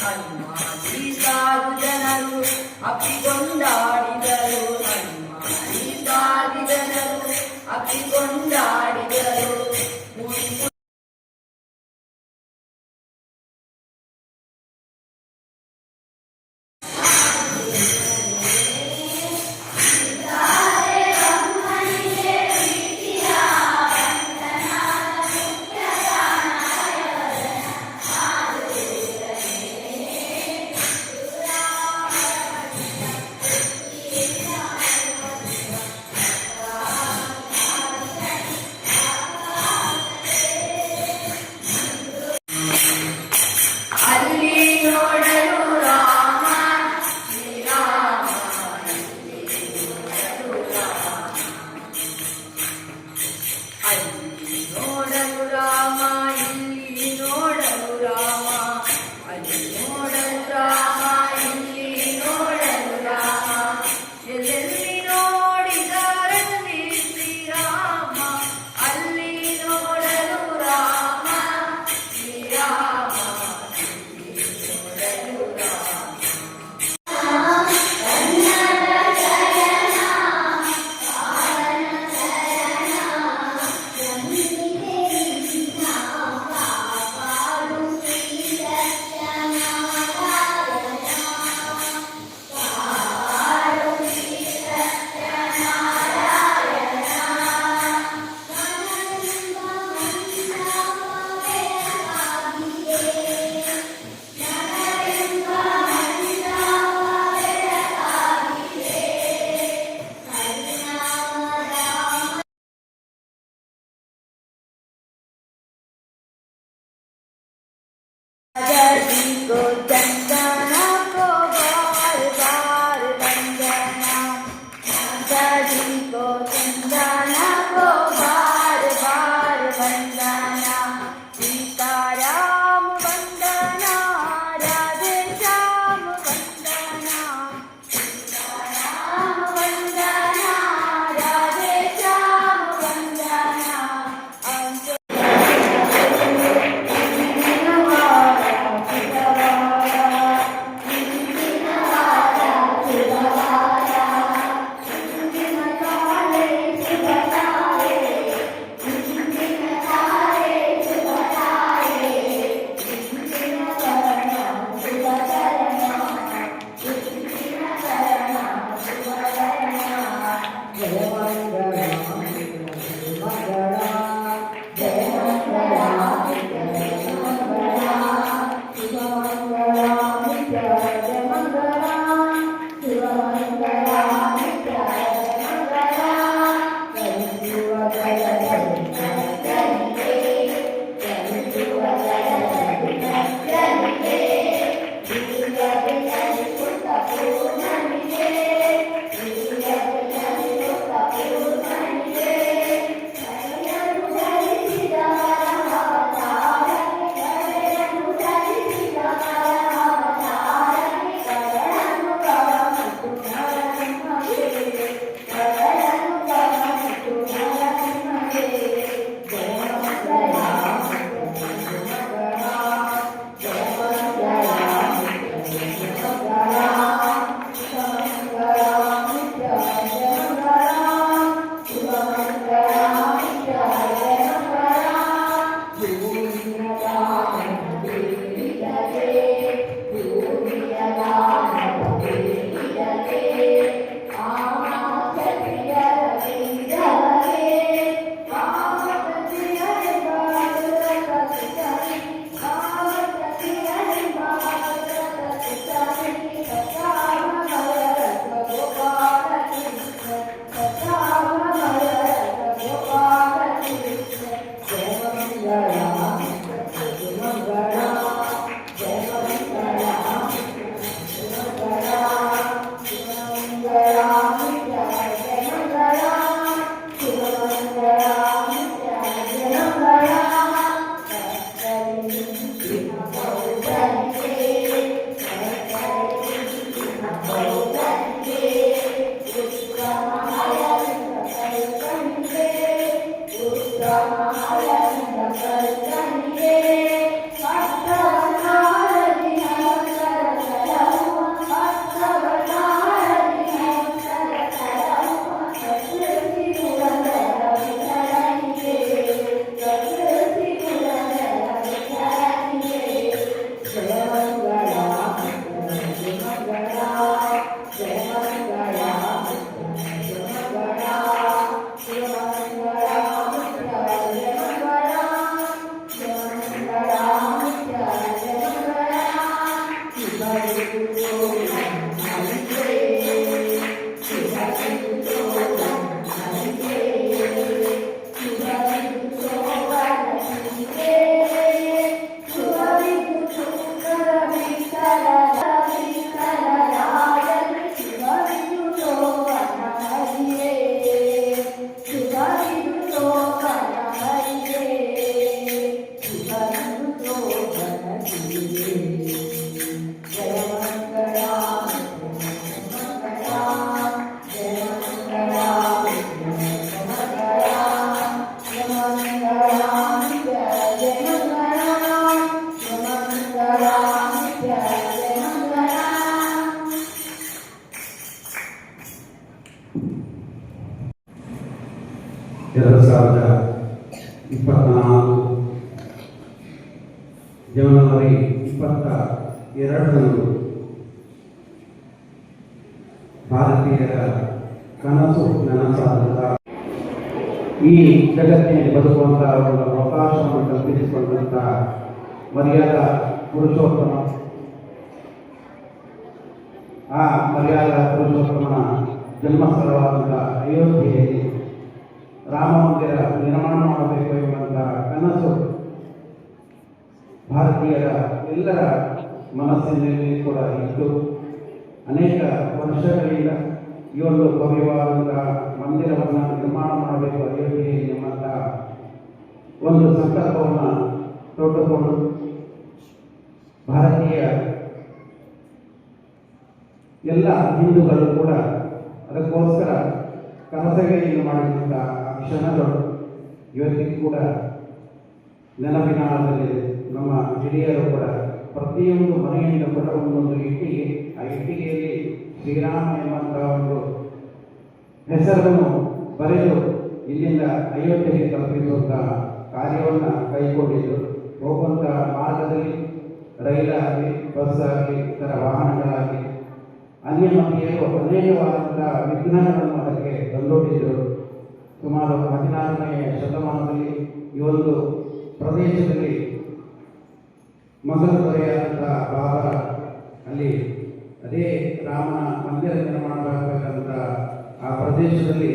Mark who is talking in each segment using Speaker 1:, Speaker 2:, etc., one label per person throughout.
Speaker 1: ಹನುಮಾನಿ ಸಾಧು ಜನರು ಅಪ್ಪಿಕೊಂಡ
Speaker 2: ಎರಡು ಸಾವಿರದ ಇಪ್ಪತ್ನಾಲ್ಕು ಜನವರಿ ಇಪ್ಪತ್ತ ಎರಡರಂದು ಭಾರತೀಯರ ಕನಸು ನನಸಾದಂಥ ಈ ಜಗತ್ತಿನಲ್ಲಿ ಬದುಕುವಂತಹ ಒಂದು ಅವಕಾಶವನ್ನು ಕಲ್ಪಿಸಿಕೊಂಡಂತಹ ಮರ್ಯಾದ ಪುರುಷೋತ್ತಮ. ಆ ಮರ್ಯಾದ ಪುರುಷೋತ್ತಮನ ಜನ್ಮಸ್ಥಳವಾದಂಥ ಅಯೋಧ್ಯೆಯಲ್ಲಿ ರಾಮ ಮಂದಿರ ನಿರ್ಮಾಣ ಮಾಡಬೇಕು ಎಂಬಂತಹ ಕನಸು ಭಾರತೀಯರ ಎಲ್ಲರ ಮನಸ್ಸಿನಲ್ಲಿ ಕೂಡ ಇದ್ದು ಅನೇಕ ವರ್ಷಗಳಿಂದ ಈ ಒಂದು ಭವ್ಯವಾದಂತಹ ಮಂದಿರವನ್ನು ನಿರ್ಮಾಣ ಮಾಡಬೇಕು ಅಯೋಧ್ಯೆ ಎಂಬಂತಹ ಒಂದು ಸಂಕಲ್ಪವನ್ನು ತೊಟ್ಟುಕೊಂಡು ಭಾರತೀಯ ಎಲ್ಲ ಹಿಂದೂಗಳು ಕೂಡ ಅದಕ್ಕೋಸ್ಕರ ಕನಸಗಳಿಗೆ ಮಾಡಿದಂಥ ಕ್ಷಣಗಳು ಇವತ್ತಿಗೂ ಕೂಡ ನೆನಪಿನಾಳದಲ್ಲಿ ನಮ್ಮ ಹಿರಿಯರು ಕೂಡ ಪ್ರತಿಯೊಂದು ಮನೆಯಿಂದ ಕೂಡ ಒಂದೊಂದು ಇಟ್ಟಿಗೆ, ಆ ಇಟ್ಟಿಗೆಯಲ್ಲಿ ಶ್ರೀರಾಮ ಎಂಬಂತಹ ಒಂದು ಹೆಸರನ್ನು ಬರೆದು ಇಲ್ಲಿಂದ ಅಯೋಧ್ಯೆಗೆ ತಲುಪಿಸುವಂತಹ ಕಾರ್ಯವನ್ನು ಕೈಗೊಂಡಿದ್ದರು ಹೋಗುವಂತಹ ಮಾರ್ಗದಲ್ಲಿ ರೈಲಾಗಲಿ ಬಸ್ ಆಗಲಿ, ಇತರ ವಾಹನಗಳಾಗಲಿ, ಅನ್ಯ ಅನ್ಯಮತೀಯರು ಅನೇಕವಾದಂತಹ ವಿಘ್ನಗಳನ್ನು ಅದಕ್ಕೆ ತಂದೊಡ್ಡಿದ್ದರು ಸುಮಾರು ಹದಿನಾರನೇ ಶತಮಾನದಲ್ಲಿ ಈ ಒಂದು ಪ್ರದೇಶದಲ್ಲಿ ಮೊದಲ ದೊರೆಯಾದಂತಹ ಬಾಬರ ಅಲ್ಲಿ ಅದೇ ರಾಮನ ಮಂದಿರ ನಿರ್ಮಾಣವಾಗಬೇಕಂತ ಆ ಪ್ರದೇಶದಲ್ಲಿ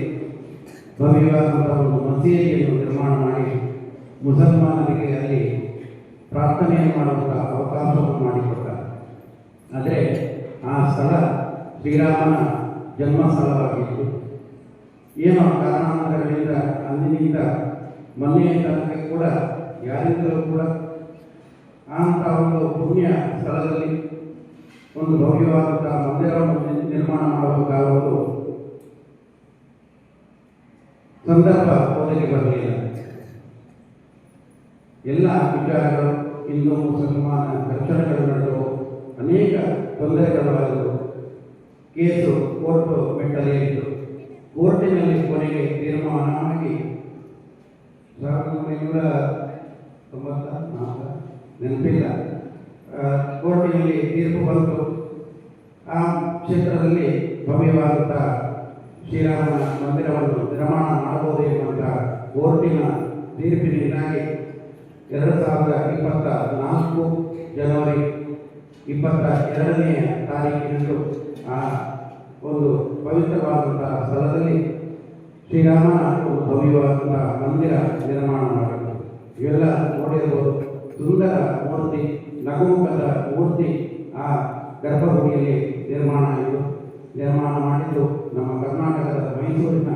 Speaker 2: ಭವ್ಯವಾದಂತಹ ಒಂದು ಮಸೀದಿಯನ್ನು ನಿರ್ಮಾಣ ಮಾಡಿ ಮುಸಲ್ಮಾನರಿಗೆ ಅಲ್ಲಿ ಪ್ರಾರ್ಥನೆಯನ್ನು ಮಾಡುವಂತಹ ಅವಕಾಶವನ್ನು ಮಾಡಿಕೊಟ್ಟ ಆದರೆ ಆ ಸ್ಥಳ ಶ್ರೀರಾಮನ ಜನ್ಮಸ್ಥಳವಾಗಿ ಏನೋ ಕಾರಣಾಂತರಗಳಿಂದ ಅಂದಿನಿಂದ ಮೊನ್ನೆಯ ತನಕ ಕೂಡ, ಯಾರಿಂದಲೂ ಕೂಡ ಅಂತ ಒಂದು ಪುಣ್ಯ ಸ್ಥಳದಲ್ಲಿ ಒಂದು ಭವ್ಯವಾದಂತಹ ಮಂದಿರವನ್ನು ನಿರ್ಮಾಣ ಮಾಡಬೇಕಾದ ಸಂದರ್ಭ ಒದಗಿ ಬರಲಿಲ್ಲ. ಎಲ್ಲ ವಿಚಾರಗಳು, ಹಿಂದೂ, ಮುಸಲ್ಮಾನ ಘರ್ಷಣೆಗಳು ನಡೆದವು ಅನೇಕ ತೊಂದರೆಗಳಾದವು. ಕೇಸು, ಕೋರ್ಟು ಮೆಟ್ಟಲೇರಿತು ಕೋರ್ಟಿನಲ್ಲಿ ಕೊನೆಗೆ ತೀರ್ಮಾನ ಆಗಿ ಸಾವಿರದ ಒಂಬೈನೂರ ತೊಂಬತ್ತ ನಾಲ್ಕು ನೆನಪಿಲ್ಲ ಕೋರ್ಟಿನಲ್ಲಿ ತೀರ್ಪು ಬಂತು. ಆ ಕ್ಷೇತ್ರದಲ್ಲಿ ಭವ್ಯವಾದಂಥ ಶ್ರೀರಾಮನ ಮಂದಿರವನ್ನು ನಿರ್ಮಾಣ ಮಾಡಬಹುದು ಎನ್ನುವಂಥ ಕೋರ್ಟಿನ ತೀರ್ಪಿನಿಂದಾಗಿ ಎರಡು ಸಾವಿರದ ಇಪ್ಪತ್ತ ನಾಲ್ಕು ಜನವರಿ ಇಪ್ಪತ್ತ ಎರಡನೆಯ ತಾರೀಕಿನಂದು ಆ ಒಂದು ಪವಿತ್ರವಾದಂತಹ ಸ್ಥಳದಲ್ಲಿ ಶ್ರೀರಾಮನ ಒಂದು ಭವ್ಯವಾದಂತಹ ಮಂದಿರ ನಿರ್ಮಾಣ ಮಾಡಬೇಕು ಇವೆಲ್ಲ ನೋಡಿರುವ ಸುಂದರ ಮೂರ್ತಿ ನಗುಮುಖದ ಮೂರ್ತಿ ಆ ಗರ್ಭಗುಡಿಯಲ್ಲಿ ನಿರ್ಮಾಣ ಆಯಿತು. ನಿರ್ಮಾಣ ಮಾಡಿದ್ದು ನಮ್ಮ ಕರ್ನಾಟಕದ ಮೈಸೂರಿನ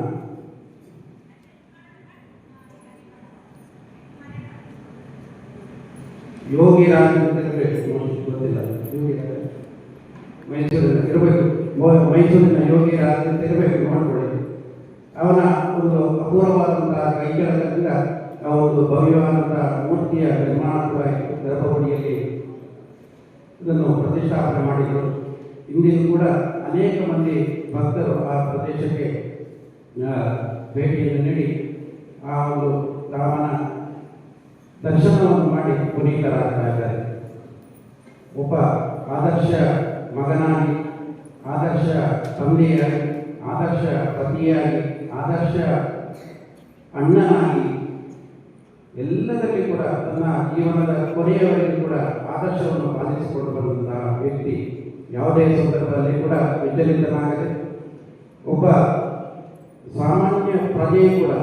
Speaker 2: ಯೋಗಿ ರಾಜ ಅಂತ ಗೊತ್ತಿಲ್ಲ ಯೋಗಿ ರಾಜ ಮೈಸೂರಿನ ಇರಬೇಕು. ಮೈಸೂರಿನ ಅಂತ ಇರಬೇಕು ಅವನ ಒಂದು ಅಪೂರ್ವವಾದಂತಹ ಕೈಗಳಿಂದ ಆ ಒಂದು ಭವ್ಯವಾದಂತಹ ಮೂರ್ತಿಯ ನಿರ್ಮಾಣ ಕೂಡ ಆಯಿತು ಗರ್ಭಗುಡಿಯಲ್ಲಿ ಇದನ್ನು ಪ್ರತಿಷ್ಠಾಪನೆ ಮಾಡಿದರು. ಇಂದಿಗೂ ಕೂಡ ಅನೇಕ ಮಂದಿ ಭಕ್ತರು ಆ ಪ್ರದೇಶಕ್ಕೆ ಭೇಟಿಯನ್ನು ನೀಡಿ ಆ ಒಂದು ರಾಮನ ದರ್ಶನವನ್ನು ಮಾಡಿ ಪುನೀತರಾಗ್ತಾ ಇದ್ದಾರೆ. ಒಬ್ಬ ಆದರ್ಶ ಮಗನಾಗಿ ಆದರ್ಶ ತಂದೆಯಾಗಿ, ಆದರ್ಶ ಪತಿಯಾಗಿ, ಆದರ್ಶ ಅಣ್ಣನಾಗಿ, ಎಲ್ಲದರಲ್ಲಿ ಕೂಡ ತನ್ನ ಜೀವನದ ಕೊನೆಯವರೆಗೂ ಕೂಡ ಆದರ್ಶವನ್ನು ಪಾಲಿಸಿಕೊಂಡು ಬಂದಂತಹ ವ್ಯಕ್ತಿ ಯಾವುದೇ ಸಂದರ್ಭದಲ್ಲಿ ಕೂಡ ವಿಚಲಿತನಾಗದೆ, ಒಬ್ಬ ಸಾಮಾನ್ಯ ಪ್ರಜೆಯು ಕೂಡ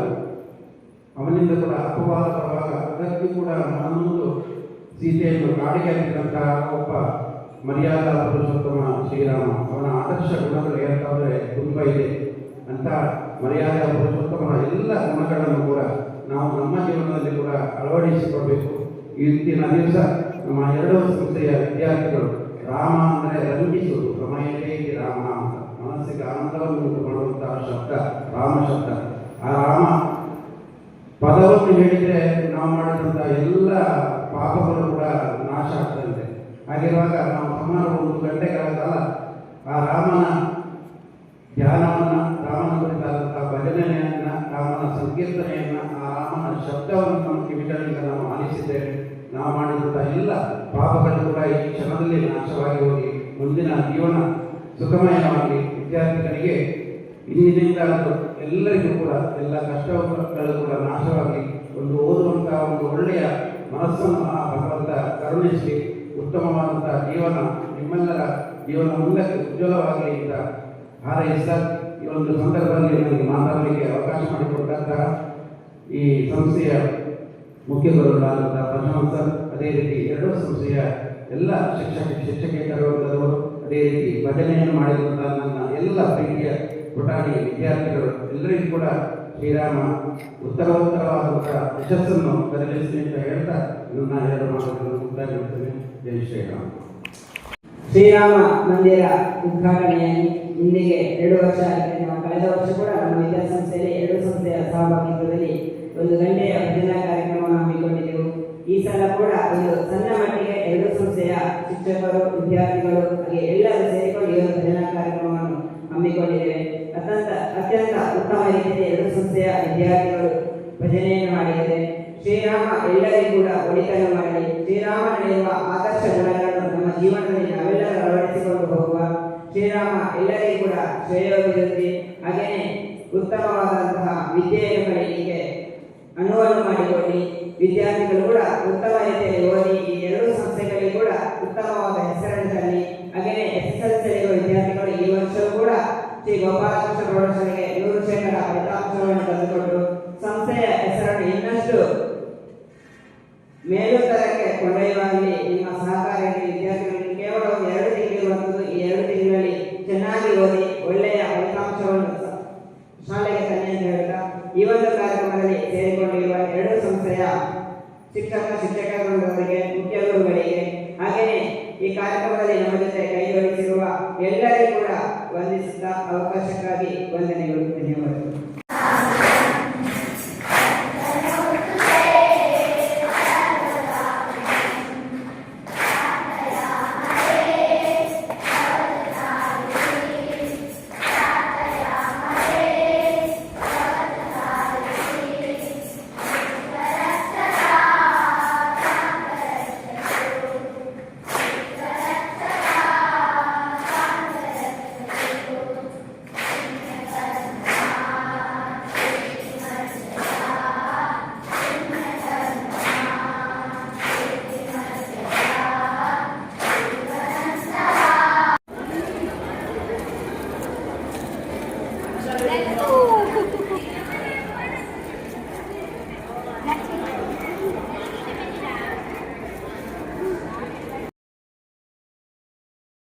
Speaker 2: ಅವನಿಂದ ಕೂಡ ಅಪವಾದ ಪ್ರಭಾವ, ಅದಕ್ಕೂ ಕೂಡ ನಾನೊಂದು ಸೀತೆಯನ್ನು ಕಾಡಿಗೆ ಹಾಕಿದಂತಹ ಒಬ್ಬ ಮರ್ಯಾದಾ ಪುರುಷೋತ್ತಮ ಶ್ರೀರಾಮ, ಅವನ ಆದರ್ಶ ಗುಣಗಳು ಹೇಳ್ತಾದ್ರೆ ತುಂಬ ಇದೆ. ಅಂತ ಮರ್ಯಾದ ಪುರುಷೋತ್ತಮನ ಎಲ್ಲ ಗುಣಗಳನ್ನು ಕೂಡ ನಾವು ನಮ್ಮ ಜೀವನದಲ್ಲಿ ಕೂಡ ಅಳವಡಿಸಿಕೊಳ್ಬೇಕು. ಇವತ್ತಿನ ದಿವಸ ನಮ್ಮ ಎರಡು ಸಂಸ್ಥೆಯ ವಿದ್ಯಾರ್ಥಿಗಳು ರಾಮ ಅಂದರೆ ರಂಜಿಸುವುದು ಸಮಯದೇ ರಾಮ ಅಂತ. ಮನಸ್ಸಿಗೆ ಆನಂದವನ್ನು ಉಂಟು ಮಾಡುವಂತಹ ಶಬ್ದ, ರಾಮ ಶಬ್ದ. ಆ ರಾಮ ಪದವನ್ನು ಹೇಳಿದರೆ ನಾವು ಮಾಡಿದಂಥ ಎಲ್ಲ ಪಾಪಗಳು ಕೂಡ ನಾಶ ಆಗ್ತದೆ ಹಾಗಿರುವಾಗ ನಾವು ಸುಮಾರು ಒಂದು ಗಂಟೆ ಕಾಲ ಆ ರಾಮನ ಧ್ಯಾನವನ್ನು, ರಾಮನ ಕುರಿತಾದಂಥ ಭಜನೆಯನ್ನ, ರಾಮನ ಸಂಕೀರ್ತನೆಯನ್ನು, ಆ ರಾಮನ ಶಬ್ದವನ್ನು ನಮ್ಮ ಕಿವಿಗಳಿಂದ ನಾವು ಆಲಿಸಿದ್ದೇವೆ. ನಾವು ಮಾಡಿದಂಥ ಎಲ್ಲ ಪಾಪಗಳು ಕೂಡ ಈ ಕ್ಷಣದಲ್ಲಿ ನಾಶವಾಗಿ ಹೋಗಿ ಮುಂದಿನ ಜೀವನ ಸುಖಮಯವಾಗಿ ವಿದ್ಯಾರ್ಥಿಗಳಿಗೆ ಇಂದಿನಿಂದ ಎಲ್ಲರಿಗೂ ಕೂಡ ಎಲ್ಲ ಕಷ್ಟಗಳು ಕೂಡ ನಾಶವಾಗಿ ಒಂದು ಓದುವಂತಹ ಒಂದು ಒಳ್ಳೆಯ ಮನಸ್ಸನ್ನು ಆ ಭಗವಂತ ಕರುಣಿಸಿ ಉತ್ತಮವಾದಂತಹ ಜೀವನ, ನಿಮ್ಮೆಲ್ಲರ ಜೀವನ ಮುಂದಕ್ಕೆ ಉಜ್ವಲವಾಗಲಿ ಅಂತ ಸರ್ ಈ ಒಂದು ಸಂದರ್ಭದಲ್ಲಿ ನನಗೆ ಮಾತಾಡಲಿಕ್ಕೆ ಅವಕಾಶ ಮಾಡಿಕೊಟ್ಟಂತಹ ಈ ಸಂಸ್ಥೆಯ ಮುಖ್ಯ ಗುರುಗಳಾದಂತಹ ಪ್ರಶಾಂತ್ ಸರ್, ಅದೇ ರೀತಿ ಎರಡೂ ಸಂಸ್ಥೆಯ ಎಲ್ಲ ಶಿಕ್ಷಕ ಶಿಕ್ಷಕೇತರ ವರ್ಗದವರು ಅದೇ ರೀತಿ ಭಜನೆಯನ್ನು ಮಾಡಿದಂತಹ ನನ್ನ ಎಲ್ಲ ಪ್ರೀತಿಯ ಪುಟಾಣಿ ವಿದ್ಯಾರ್ಥಿಗಳು ಎಲ್ಲರಿಗೂ ಕೂಡ ಶ್ರೀರಾಮ ಉತ್ತರೋತ್ತರವಾದಂತಹ ಯಶಸ್ಸನ್ನು ಕದಲಿಸಲಿ ಅಂತ ಹೇಳ್ತಾ ನನ್ನ ಎರಡು ಮಾತುಗಳನ್ನು ಮುಕ್ತಾಯಗೊಳಿಸ್ತೇನೆ ಜೈ ಶ್ರೀರಾಮ.
Speaker 3: ಶ್ರೀರಾಮ ಮಂದಿರ ಉದ್ಘಾಟನೆಯಾಗಿ ಇಂದಿಗೆ ಎರಡು ವರ್ಷ ಆಗಿದೆ. ನಾವು ಕಳೆದ ವರ್ಷ ಕೂಡ ನಮ್ಮ ವಿದ್ಯಾಸಂಸ್ಥೆಯಲ್ಲಿ ಎರಡು ಸಂಸ್ಥೆಯ ಸಹಭಾಗಿತ್ವದಲ್ಲಿ ಒಂದು ಗಂಟೆಯ ಭಜನಾ ಕಾರ್ಯಕ್ರಮವನ್ನು ಹಮ್ಮಿಕೊಂಡಿದ್ದೆವು. ಈ ಸಲ ಕೂಡ ಒಂದು ಸಣ್ಣ ಮಟ್ಟಿಗೆ ಎರಡು ಸಂಸ್ಥೆಯ ಶಿಕ್ಷಕರು, ವಿದ್ಯಾರ್ಥಿಗಳು, ಹಾಗೆ ಎಲ್ಲರೂ ಸೇರಿಕೊಂಡು ಈ ಒಂದು ಭಜನಾ ಕಾರ್ಯಕ್ರಮವನ್ನು ಹಮ್ಮಿಕೊಂಡಿದ್ದೇವೆ. ಅತ್ಯಂತ ಅತ್ಯಂತ ಉತ್ತಮ ರೀತಿಯಲ್ಲಿ ಎರಡು ಸಂಸ್ಥೆಯ ವಿದ್ಯಾರ್ಥಿಗಳು ಭಜನೆಯನ್ನು ಮಾಡಿದ್ದಾರೆ ಶ್ರೀರಾಮ ಎಲ್ಲರಿಗೂ ಕೂಡ ಒಳಿತನ್ನು ಮಾಡಲಿ ಶ್ರೀರಾಮ ನಡೆಯುವ ಆದರ್ಶ ಗುಣಗಳನ್ನು ನಮ್ಮ ಜೀವನದಲ್ಲಿ ನಾವೆಲ್ಲರೂ ಅಳವಡಿಸಿಕೊಂಡು ಹೋಗುವ. ಶ್ರೀರಾಮ ಎಲ್ಲರಿಗೂ ಕೂಡ ಶ್ರೇಯೋಭಿವೃದ್ಧಿ, ಹಾಗೆಯೇ ಉತ್ತಮವಾದಂತಹ ವಿದ್ಯೆಯನ್ನು ಪಡೆಯಲಿಕ್ಕೆ ಅನುವನ್ನು ಮಾಡಿಕೊಳ್ಳಿ ವಿದ್ಯಾರ್ಥಿಗಳು ಕೂಡ ಉತ್ತಮ ರೀತಿಯಲ್ಲಿ ಓದಿ, ಈ ಎರಡು ಸಂಸ್ಥೆಗಳಿಗೆ ಕೂಡ ಉತ್ತಮವಾದ ಹೆಸರನ್ನು ತರಲಿ ಹಾಗೆಯೇ ಎಸ್ ಎಸ್ ಎಲ್ ಸಿ ವಿದ್ಯಾರ್ಥಿಗಳು ಈ ವರ್ಷವೂ ಕೂಡ ಶ್ರೀ ಗೋಪಾಲಕೃಷ್ಣ ನೂರು ಶೇಕಡ ಫಲಿತಾಂಶಗಳನ್ನು ತಂದುಕೊಂಡು ಸಂಸ್ಥೆಯ ಹೆಸರನ್ನು ಇನ್ನಷ್ಟು ಮೇಲುತ್ತರಕ್ಕೆ ಕೊಂಡೊಯ್ಯುವಲ್ಲಿ ನಿಮ್ಮ ಸಹಕಾರ ಜೋಡಿಸಿರುವ ಎಲ್ಲರಿಗೂ ಕೂಡ ವಂದಿಸುತ್ತಾ ಅವಕಾಶಕ್ಕಾಗಿ ವಂದನೆಗಳು ಧನ್ಯವಾದಗಳು